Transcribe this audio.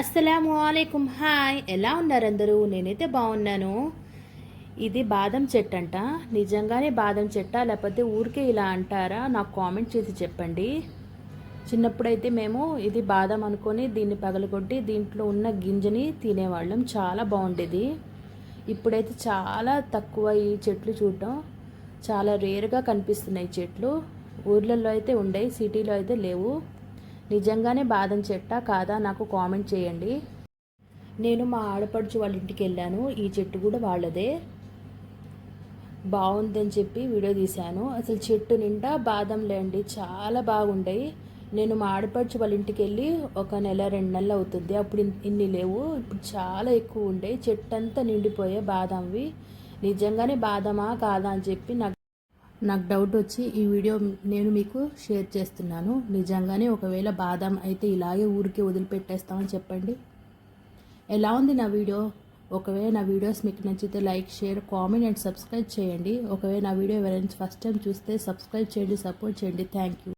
అస్సలాము అలైకుమ్ hi ఎలా ఉన్నారు అందరూ నేనైతే బాగున్నాను. ఇది బాదం చెట్టు అంట. నిజంగానే బాదం చెట్టా? లేకపోతే ఊరికే ఇలా అంటారా? నాకు కామెంట్ చేసి చెప్పండి. చిన్నప్పుడైతే మేము ఇది బాదం అనుకొని దీన్ని పగలగొట్టి దీంట్లో ఉన్న గింజని తినేవాళ్ళం. చాలా బాగుండేది. ఇప్పుడైతే చాలా తక్కువ ఈ చెట్లు చూడటం. చాలా రేర్గా కనిపిస్తున్నాయి చెట్లు. ఊర్లలో అయితే ఉండేవి సిటీలో అయితే లేవు. నిజంగానే బాదం చెట్టా కాదా? నాకు కామెంట్ చేయండి. నేను మా ఆడపడుచు వాళ్ళ ఇంటికి వెళ్ళాను. ఈ చెట్టు కూడా వాళ్ళదే. బాగుందని చెప్పి వీడియో తీశాను. అసలు చెట్టు నిండా బాదంలే అండి చాలా బాగుంటాయి నేను మా ఆడపడుచు వాళ్ళ ఇంటికి వెళ్ళి ఒక నెల రెండు నెలలు అవుతుంది. అప్పుడు ఇన్ని లేవు. ఇప్పుడు చాలా ఎక్కువ ఉండే. చెట్టు అంతా నిండిపోయే బాదంవి నిజంగానే బాదమా కాదా అని చెప్పి నాకు నాకు డౌట్ వచ్చి ఈ వీడియో నేను మీకు షేర్ చేస్తున్నాను. నిజంగానే ఒకవేళ బాదం అయితే ఇలాగే ఊరికే వదిలిపెట్టేస్తామని చెప్పండి. ఎలా ఉంది నా వీడియో ఒకవేళ నా వీడియోస్ మీకు నచ్చితే like share comment and subscribe చేయండి. ఒకవేళ నా వీడియో ఎవరైనా ఫస్ట్ టైం చూస్తే సబ్స్క్రైబ్ చేయండి సపోర్ట్ చేయండి. Thank you